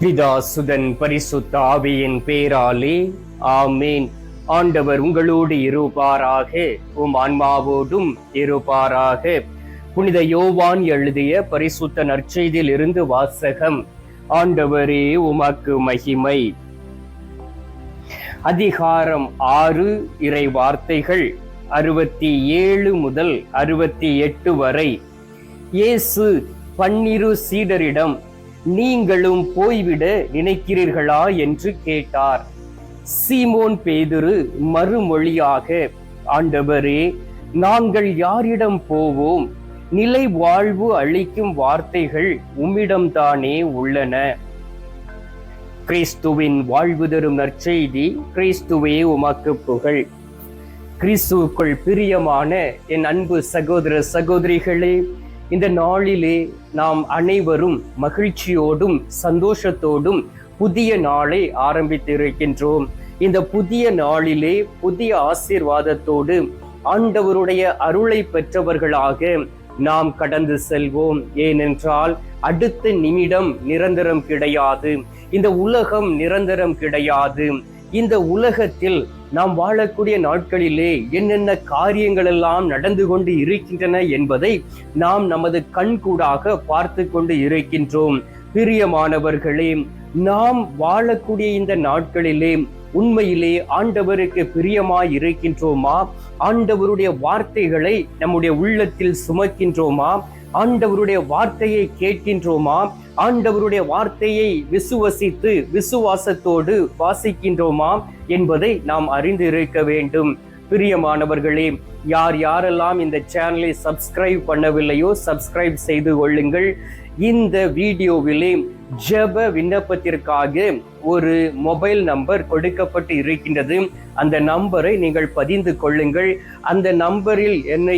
பிதா சுதன் பரிசுத்த ஆவியின் பேராலே. ஆமேன். ஆண்டவர் உங்களோடு இருப்பாராக. உம் ஆன்மாவோடும் இருப்பாராக. புனித யோவான் எழுதிய பரிசுத்த நற்செய்தியில் இருந்து வாசகம். ஆண்டவரே உமக்கு மகிமை. அதிகாரம் ஆறு இறை வார்த்தைகள் அறுபத்தி ஏழு முதல் அறுபத்தி எட்டு வரை. இயேசு பன்னிரு சீடரிடம் நீங்களும் போய்விட நினைக்கிறீர்களா என்று கேட்டார். சீமோன் பேதுரு மறுமொழியாக ஆண்டவரே நாங்கள் யாரிடம் போவோம்? நிலை வாழ்வு அளிக்கும் வார்த்தைகள் உம்மிடம்தானே உள்ளன. கிறிஸ்துவின் வாழ்வு தரும் நற்செய்தி கிறிஸ்துவே உமக்கு புகழ். கிறிஸ்துவுக்குள் பிரியமான என் அன்பு சகோதர சகோதரிகளே இந்த நாளிலே நாம் அனைவரும் மகிழ்ச்சியோடும் சந்தோஷத்தோடும் புதிய நாளை ஆரம்பித்திருக்கின்றோம். இந்த புதிய நாளிலே புதிய ஆசீர்வாதத்தோடு ஆண்டவருடைய அருளை பெற்றவர்களாக நாம் கடந்து செல்வோம். ஏனென்றால் அடுத்த நிமிடம் நிரந்தரம் கிடையாது. இந்த உலகம் நிரந்தரம் கிடையாது. இந்த உலகத்தில் நாம் வாழக்கூடிய நாட்களிலே என்னென்ன காரியங்கள் எல்லாம் நடந்து கொண்டு இருக்கின்றன என்பதை நாம் நமது கண்கூடாக பார்த்து கொண்டு இருக்கின்றோம். பிரியமானவர்களே நாம் வாழக்கூடிய இந்த நாட்களிலே உண்மையிலே ஆண்டவருக்கு பிரியமாய் இருக்கின்றோமா ஆண்டவருடைய வார்த்தைகளை நம்முடைய உள்ளத்தில் சுமக்கின்றோமா? ஆண்டவருடைய வார்த்தையை கேட்கின்றோமா? ஆண்டவருடைய வார்த்தையை விசுவசித்து விசுவாசத்தோடு வாசிக்கின்றோமா என்பதை நாம் அறிந்து இருக்க வேண்டும். பிரியமானவர்களே யார் யாரெல்லாம் இந்த சேனலை சப்ஸ்கிரைப் பண்ணவில்லையோ சப்ஸ்கிரைப் செய்து கொள்ளுங்கள். இந்த வீடியோவிலே ஜெப விண்ணப்பத்திற்காக ஒரு மொபைல் நம்பர் கொடுக்கப்பட்டு இருக்கின்றது. அந்த நம்பரை நீங்கள் பதிந்து கொள்ளுங்கள். அந்த நம்பரில் என்னை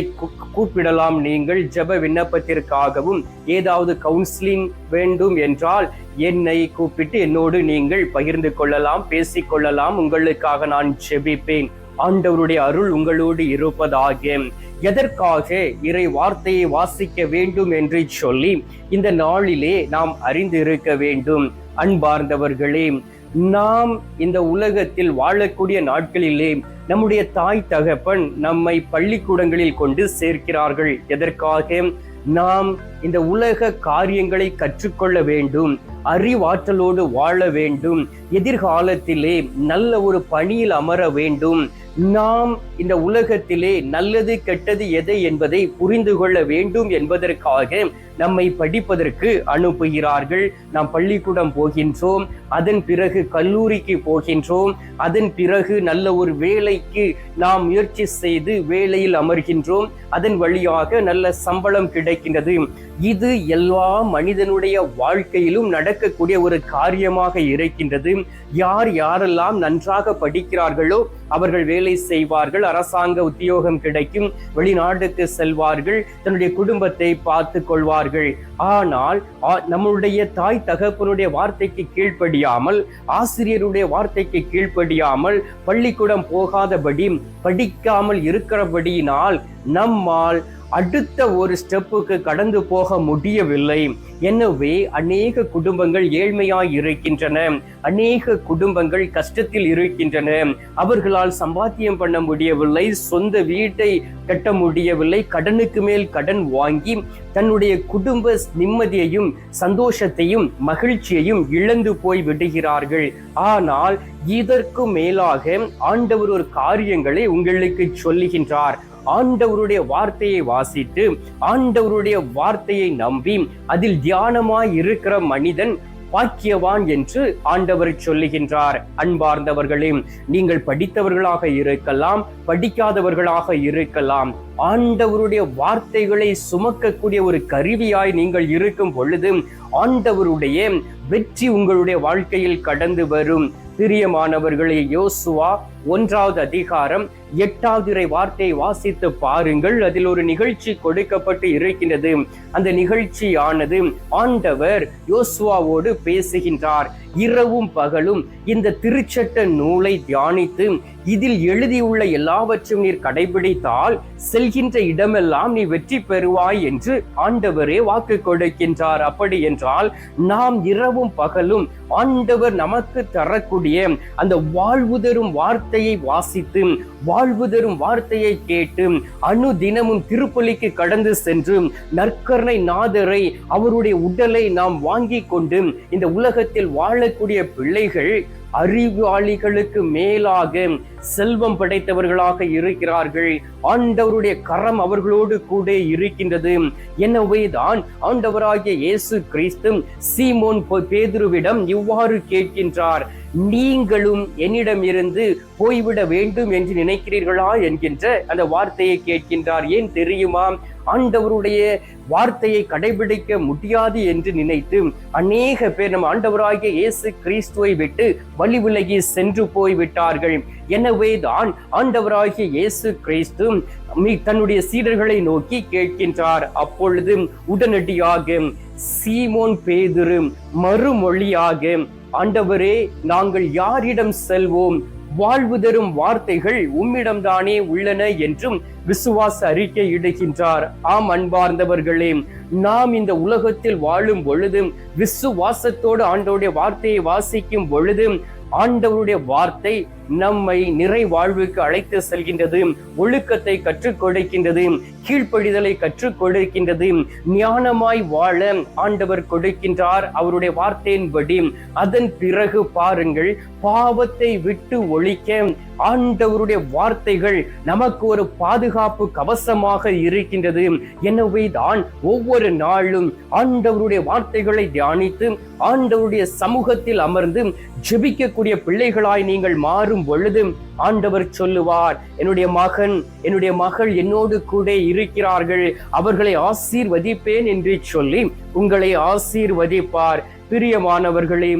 கூப்பிடலாம் நீங்கள் ஜெப விண்ணப்பத்திற்காகவும் ஏதாவது கவுன்சிலிங் வேண்டும் என்றால் என்னை கூப்பிட்டு என்னோடு நீங்கள் பகிர்ந்து கொள்ளலாம் பேசிக்கொள்ளலாம் உங்களுக்காக நான் ஜெபிப்பேன். ஆண்டவருடைய அருள் உங்களோடு இருப்பதாக. எதற்காக இறை வார்த்தையை வாசிக்க வேண்டும் என்று சொல்லி இந்த நாளிலே நாம் அறிந்து இருக்க வேண்டும். அன்பார்ந்தவர்களே நாம் இந்த உலகத்தில் வாழக்கூடிய நாட்களிலே நம்முடைய தாய் தகப்பன் நம்மை பள்ளிக்கூடங்களில் கொண்டு சேர்க்கிறார்கள். எதற்காக? நாம் இந்த உலக காரியங்களை கற்றுக்கொள்ள வேண்டும். அறிவாற்றலோடு வாழ வேண்டும். எதிர்காலத்திலே நல்ல ஒரு பணியில் அமர வேண்டும். நாம் இந்த உலகத்திலே நல்லது கெட்டது எதை என்பதை புரிந்து கொள்ள வேண்டும் என்பதற்காக நம்மை படிப்பதற்கு அனுப்புகிறார்கள். நாம் பள்ளிக்கூடம் போகின்றோம் அதன் பிறகு கல்லூரிக்கு போகின்றோம் அதன் பிறகு நல்ல ஒரு வேலைக்கு நாம் முயற்சி செய்து வேலையில் அமர்கின்றோம் அதன் வழியாக நல்ல சம்பளம் கிடைக்கின்றது. இது எல்லா மனிதனுடைய வாழ்க்கையிலும் நடக்கக்கூடிய ஒரு காரியமாக இருக்கின்றது. யார் யாரெல்லாம் நன்றாக படிக்கிறார்களோ அவர்கள் வேலை செய்வார்கள் அரசாங்க உத்தியோகம் கிடைக்கும் வெளிநாட்டுக்கு செல்வார்கள் தன்னுடைய குடும்பத்தை பார்த்து கொள்வார்கள். ஆனால் நம்மளுடைய தாய் தகப்பனுடைய வார்த்தைக்கு கீழ்ப்படியாமல் ஆசிரியருடைய வார்த்தைக்கு கீழ்ப்படியாமல் பள்ளிக்கூடம் போகாதபடி படிக்காமல் இருக்கிறபடியினால் நம்மால் அடுத்த ஒரு ஸ்டெப்புக்கு கடந்து போக முடியவில்லை. எனவே அநேக குடும்பங்கள் ஏழ்மையாய் இருக்கின்றன. அநேக குடும்பங்கள் கஷ்டத்தில் இருக்கின்றன. அவர்களால் சம்பாத்தியம் பண்ண முடியவில்லை. சொந்த வீட்டை கட்ட முடியவில்லை. கடனுக்கு மேல் கடன் வாங்கி தன்னுடைய குடும்ப நிம்மதியையும் சந்தோஷத்தையும் மகிழ்ச்சியையும் இழந்து போய் விடுகிறார்கள். ஆனால் இதற்கு மேலாக ஆண்டவர் ஒரு காரியங்களை உங்களுக்கு சொல்லுகின்றார். ஆண்டவருடைய வார்த்தையை வாசித்து ஆண்டவருடைய வார்த்தையை நம்பி அதில் தியானமாய் இருக்கிற மனிதன் பாக்கியவான் என்று ஆண்டவர் சொல்லுகின்றார். அன்பார்ந்தவர்களே நீங்கள் படித்தவர்களாக இருக்கலாம் படிக்காதவர்களாக இருக்கலாம். ஆண்டவருடைய வார்த்தைகளை சுமக்கக்கூடிய ஒரு கருவியாய் நீங்கள் இருக்கும் பொழுது ஆண்டவருடைய வெற்றி உங்களுடைய வாழ்க்கையில் கடந்து வரும். பிரியமானவர்களே யோசுவா ஒன்றாவது அதிகாரம் எட்டாவது இறை வார்த்தையை வாசித்து பாருங்கள். அதில் ஒரு நிகழ்ச்சி கொடுக்கப்பட்டு இருக்கின்றது. அந்த நிகழ்ச்சியானது ஆண்டவர் யோசுவாவோடு பேசுகின்றார். இரவும் பகலும் இந்த திருச்சட்ட நூலை தியானித்து இதில் எழுதியுள்ள எல்லாவற்றையும் நீர் கடைபிடித்தால் செல்கின்ற இடமெல்லாம் நீ வெற்றி பெறுவாய் என்று ஆண்டவரே வாக்கு கொடுக்கின்றார். அப்படி என்றால் நாம் இரவும் பகலும் ஆண்டவர் நமக்கு தரக்கூடிய அந்த வாழ்வு தரும் வார்த்தையை வாசித்து வாழ்வு தரும் வார்த்தையை கேட்டு அணு தினமும் திருப்பலிக்கு கடந்து சென்று நற்கரணை நாதரை அவருடைய உடலை நாம் வாங்கி கொண்டு இந்த உலகத்தில் வாழக்கூடிய பிள்ளைகள் அறிவாளிகளுக்கு மேலாக செல்வம் படைத்தவர்களாக இருக்கிறார்கள். ஆண்டவருடைய கரம் அவர்களோடு கூட இருக்கின்றது. எனவேதான் ஆண்டவராகிய இயேசு கிறிஸ்து சீமோன் பேதுருவிடம் இவ்வாறு கேட்கின்றார். நீங்களும் என்னிடம் இருந்து போய்விட வேண்டும் என்று நினைக்கிறீர்களா? என்கின்ற அந்த வார்த்தையை கேட்கின்றார். ஏன் தெரியுமா? ஆண்டவருடைய வார்த்தையை கடைபிடிக்க முடியாது என்று நினைத்து அநேக பேர் நம் ஆண்டவராகிய இயேசு கிறிஸ்துவை விட்டு வழி விலகி சென்று போய் விட்டார்கள் எனவே தான் ஆண்டவராகிய இயேசு கிறிஸ்து தன்னுடைய சீடர்களை நோக்கி கேட்கின்றார். அப்பொழுது உடனடியாக சீமோன் பேதுரு மறுமொழியாக ஆண்டவரே நாங்கள் யாரிடம் செல்வோம்? வாழ்வு தரும் வார்த்தைகள் உம்மிடம்தானே உள்ளன என்றும் விசுவாச அறிக்கை இடுகின்றார். ஆம் அன்பார்ந்தவர்களே நாம் இந்த உலகத்தில் வாழும் பொழுதும் விசுவாசத்தோடு ஆண்டவருடைய வார்த்தையை வாசிக்கும் பொழுதும் ஆண்டவருடைய வார்த்தை நம்மை நிறை வாழ்வுக்கு அழைத்து செல்கின்றது ஒழுக்கத்தை கற்றுக் கொடுக்கின்றது கீழ்ப்படிதலை கற்றுக் கொடுக்கின்றது ஞானமாய் வாழ ஆண்டவர் கொடுக்கின்றார் அவருடைய வார்த்தையின்படி. அதன் பிறகு பாருங்கள் பாவத்தை விட்டு ஒழிக்க ஆண்டவருடைய வார்த்தைகள் நமக்கு ஒரு பாதுகாப்பு கவசமாக இருக்கின்றது. எனவே தான் ஒவ்வொரு நாளும் ஆண்டவருடைய வார்த்தைகளை தியானித்து ஆண்டவருடைய சமூகத்தில் அமர்ந்து ஜெபிக்கக்கூடிய பிள்ளைகளாய் நீங்கள் மாறும் பொழுது ஆண்டவர் சொல்லுவார் என்னுடைய மகன் என்னுடைய மகள் என்னோடு கூட இருக்கிறார்கள். அவர்களை ஆசீர்வதிப்பேன் என்று சொல்லி உங்களை ஆசீர்வதிப்பார். பிரியமானவர்களே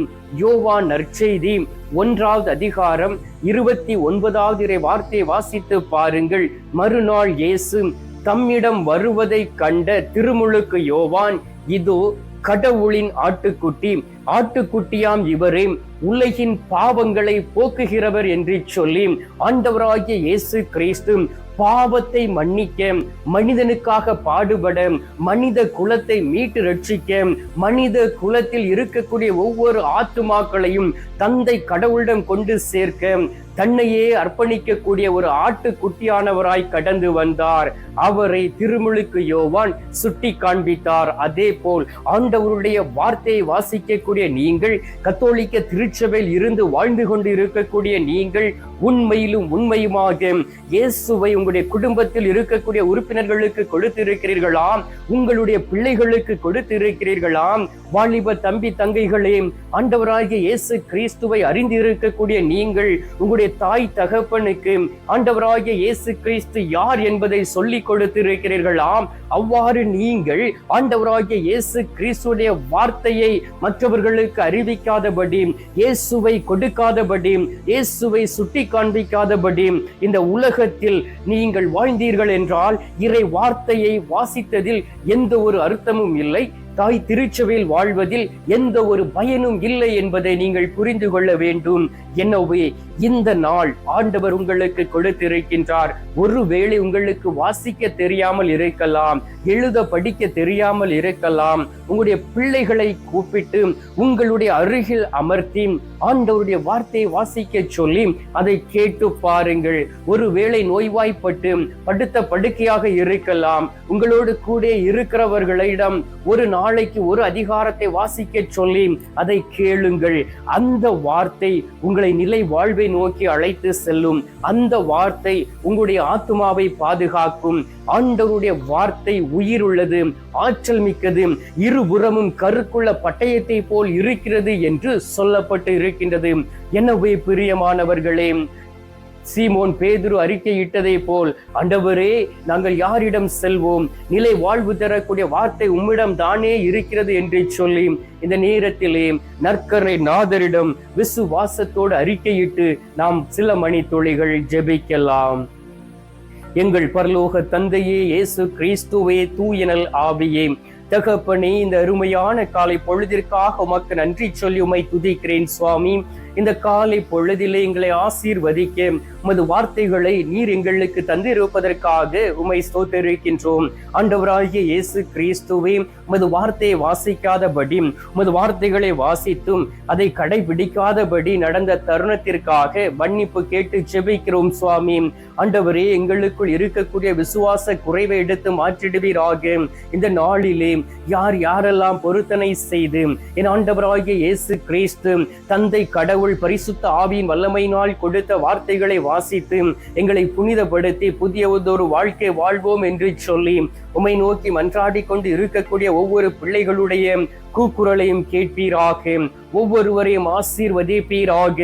யோவான் நற்செய்தி ஒன்றாவது அதிகாரம் இருபத்தி ஒன்பதாவது இறை வார்த்தையை வாசித்து பாருங்கள். மறுநாள் இயேசு தம்மிடம் வருவதை கண்ட திருமுழுக்கு யோவான் இதோ கடவுளின் ஆட்டுக்குட்டி ஆட்டுக்குட்டியாம் இவரே உலகின் பாவங்களை போக்குகிறவர் என்று சொல்லி ஆண்டவராகிய இயேசு கிறிஸ்து பாவத்தை மன்னிக்க மனிதனுக்காக பாடுபட மனித குலத்தை மீட்டு ரட்சிக்க மனித குலத்தில் இருக்கக்கூடிய ஒவ்வொரு ஆத்துமாக்களையும் தந்தை கடவுளிடம் கொண்டு சேர்க்க தன்னையே அர்ப்பணிக்கக்கூடிய ஒரு ஆட்டு குட்டியானவராய் கடந்து வந்தார். அவரை திருமுழுக்கு யோவான் சுட்டி காண்பித்தார். அதே போல் ஆண்டவருடைய வார்த்தையை வாசிக்கக்கூடிய நீங்கள் கத்தோலிக்க திரு திருச்சபையில் இருந்து வாழ்ந்து கொண்டு இருக்கக்கூடிய நீங்கள் உண்மையிலும் உண்மையுமாக இயேசுவை உங்களுடைய குடும்பத்தில் இருக்கக்கூடிய உறுப்பினர்களுக்கு கொடுத்திருக்கிறீர்களாம். உங்களுடைய பிள்ளைகளுக்கு கொடுத்திருக்கிறீர்களாம். வாலிப தம்பி தங்கைகளே ஆண்டவராகிய இயேசு கிறிஸ்துவை அறிந்து இருக்கக்கூடிய நீங்கள் உங்களுடைய தாய் தகப்பனுக்கு ஆண்டவராகிய இயேசு கிறிஸ்து யார் என்பதை சொல்லிக் கொடுத்திருக்கிறீர்களாம். அவ்வாறு நீங்கள் ஆண்டவராகிய இயேசு கிறிஸ்துடைய வார்த்தையை மற்றவர்களுக்கு அறிவிக்காதபடி இயேசுவை கொடுக்காதபடி இயேசுவை சுட்டி காண்பிக்காதபடி இந்த உலகத்தில் நீங்கள் வாழ்ந்தீர்கள் என்றால் இறை வார்த்தையை வாசித்ததில் எந்த ஒரு அர்த்தமும் இல்லை. தாய் திருச்சபையில் வாழ்வதில் எந்த ஒரு பயனும் இல்லை என்பதை நீங்கள் புரிந்து கொள்ள வேண்டும். எனவே இந்த நாள் ஆண்டவர் உங்களுக்கு கொடுத்திருக்கின்றார். ஒருவேளை உங்களுக்கு வாசிக்க தெரியாமல் இருக்கலாம். எழுத படிக்க தெரியாமல் இருக்கலாம். உங்களுடைய பிள்ளைகளை கூப்பிட்டு உங்களுடைய அருகில் அமர்த்தி ஆண்டவருடைய வார்த்தையை வாசிக்க சொல்லி அதை கேட்டு பாருங்கள். ஒருவேளை நோய்வாய்ப்பட்டு படுத்த படுக்கையாக இருக்கலாம். உங்களோடு கூட இருக்கிறவர்களிடம் ஒரு நாளைக்கு ஒரு அதிகாரத்தை வாசிக்க சொல்லி அதை கேளுங்கள். அந்த வார்த்தை உங்களை நிலை வாழ்வை நோக்கி அழைத்து செல்லும். அந்த வார்த்தை உங்களுடைய ஆத்மாவை பாதுகாக்கும். ஆண்டவருடைய வார்த்தை உயிர் உள்ளது ஆற்றல் மிக்கது இருபுறமும் கருக்குள்ள பட்டயத்தை போல் இருக்கிறது என்று சொல்லப்பட்டு இருக்கின்றது. எனவே பிரியமானவர்களே சீமோன் பேதுரு அறிக்கையிட்டதை போல் அண்டவரே நாங்கள் யாரிடம் செல்வோம்? நிலை வாழ்வு தரக்கூடிய வார்த்தை உம்மிடம் தானே இருக்கிறது என்று சொல்லி இந்த நேரத்திலே நற்கரை நாதரிடம் விசுவாசத்தோடு அறிக்கையிட்டு நாம் சில மணி துளிகள் ஜெபிக்கலாம். எங்கள் பரலோக தந்தையே இயேசு கிறிஸ்துவே தூயனல் ஆவியே. தகப்பனே இந்த அருமையான காலை பொழுதிற்காக உமக்கு நன்றி சொல்லி உமை துதிக்கிறேன் சுவாமி. இந்த காலை பொழுதிலே எங்களை ஆசீர்வதிக்க உமது வார்த்தைகளை நீர் எங்களுக்கு தந்திருப்பதற்காக உமை ஸ்தோத்தரிக்கின்றோம். ஆண்டவராகிய இயேசு கிறிஸ்துவே உமது வார்த்தையை வாசிக்காதபடி உமது வார்த்தைகளை வாசித்தும் அதை கடைபிடிக்காதபடி நடந்த தருணத்திற்காக மன்னிப்பு கேட்டு செபிக்கிறோம் சுவாமி. ஆண்டவரே எங்களுக்குள் இருக்கக்கூடிய விசுவாச குறைவை எடுத்து மாற்றிடுவீராக. இந்த நாளிலே யார் யாரெல்லாம் பொருத்தனை செய்து என் ஆண்டவராகிய இயேசு கிறிஸ்து தந்தை கடவுள் பரிசுத்த ஆவியின் வல்லமையினால் கொடுத்த வார்த்தைகளை வாசித்து எங்களை புனிதப்படுத்தி புதியதொரு வாழ்க்கை வாழ்வோம் என்று சொல்லி உமை நோக்கி மன்றாடி கொண்டு இருக்கக்கூடிய ஒவ்வொரு பிள்ளைகளுடைய கூக்குரலையும் கேட்பீராக. ஒவ்வொருவரையும் ஆசீர்வதிப்பீராக.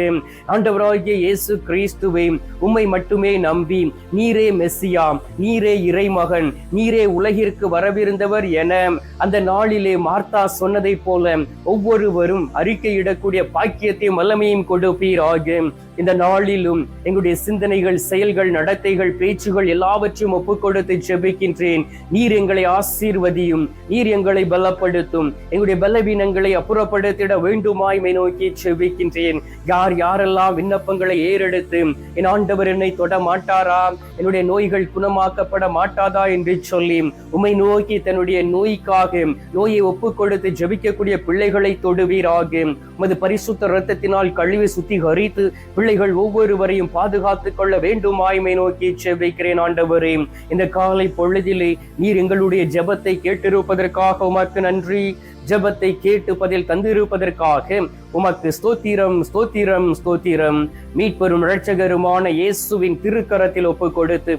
ஆண்டவராகிய இயேசு கிறிஸ்துவை உம்மை மட்டுமே நம்பி நீரே மெஸ்ஸியா நீரே இறைமகன் நீரே உலகிற்கு வரவிருந்தவர் என. அந்த நாளிலே மார்த்தா சொன்னதைப் போல ஒவ்வொருவரும் அறிக்கையிடக்கூடிய பாக்கியத்தையும் வல்லமையும் கொடுப்பீராக. இந்த நாளிலும் எங்களுடைய சிந்தனைகள் செயல்கள் நடத்தைகள் பேச்சுகள் எல்லாவற்றையும் ஒப்புக் கொடுத்து ஜெபிக்கின்றேன். நீர் எங்களை ஆசீர்வதியும் நீர் எங்களை பலப்படுத்தும். எங்களுடைய பலவீனங்களை அப்புறப்படுத்திட வேண்டுமாய்மை நோக்கி ஜெபிக்கின்றேன். யார் யாரெல்லாம் விண்ணப்பங்களை ஏறெடுத்து என் ஆண்டவர் என்னை தொட மாட்டாரா? என்னுடைய நோய்கள் குணமாக்கப்பட மாட்டாதா என்று சொல்லி உமை நோக்கி தன்னுடைய நோய்க்காக நோயை ஒப்பு கொடுத்து ஜெபிக்கக்கூடிய பிள்ளைகளை தொடுவீராக. உமது பரிசுத்த இரத்தத்தினால் கழுவி சுத்திகரித்து பிள்ளைகள் ஒவ்வொருவரையும் பாதுகாத்துக் கொள்ள வேண்டும். ஆய்மை நோக்கி செபிக்கிறேன் ஆண்டவரே. இந்த காலை பொழுதிலே நீர் எங்களுடைய ஜெபத்தை கேட்டிருப்பதற்காக உமக்கு நன்றி. ஜெபத்தை கேட்டு பதில் தந்திருப்பதற்காக உமக்கு ஸ்தோத்திரம் ஸ்தோத்திரம் ஸ்தோத்திரம். மீட்பெரும் இரட்சகருமான இயேசுவின் திருக்கரத்தில் ஒப்பு கொடுத்து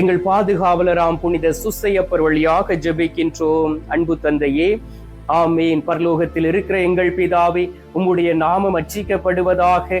எங்கள் பாதுகாவலராம் புனித சுசையப்பர் வழியாக ஜெபிக்கின்றோம். அன்பு தந்தையே ஆமேன். பரலோகத்தில் இருக்கிற எங்கள் பிதாவே உம்முடைய நாமம் அச்சிக்கப்படுவதாக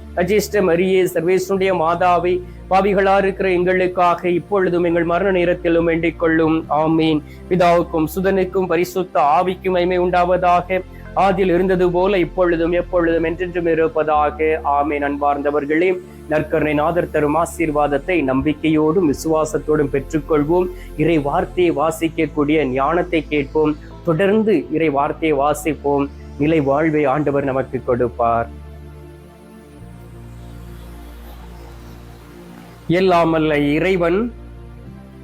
அஜிஷ்ட மரியே சர்வேசனுடைய மாதாவை பாவிகளா இருக்கிற எங்களுக்காக இப்பொழுதும் எங்கள் மரண நேரத்திலும் வேண்டிக் கொள்ளும். ஆமீன். பிதாவுக்கும் சுதனுக்கும் பரிசுத்த ஆவிக்கும் மைமை உண்டாவதாக. ஆதில் இருந்தது போல இப்பொழுதும் எப்பொழுதும் என்றென்றும் இருப்பதாக. ஆமேன். அன்பார்ந்தவர்களே நற்கருணை நாதர் தரும் ஆசீர்வாதத்தை நம்பிக்கையோடும் விசுவாசத்தோடும் பெற்றுக்கொள்வோம். இறை வார்த்தையை வாசிக்கக்கூடிய ஞானத்தை கேட்போம். தொடர்ந்து இறை வார்த்தையை வாசிப்போம். நிலை வாழ்வை ஆண்டவர் நமக்கு கொடுப்பார். எல்லாமல்ல இறைவன்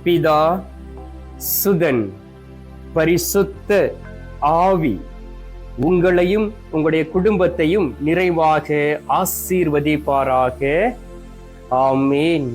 பிதா சுதன். பரிசுத்த ஆவி உங்களையும் உங்களுடைய குடும்பத்தையும் நிறைவாக ஆசீர்வதிப்பாராக. ஆமேன்.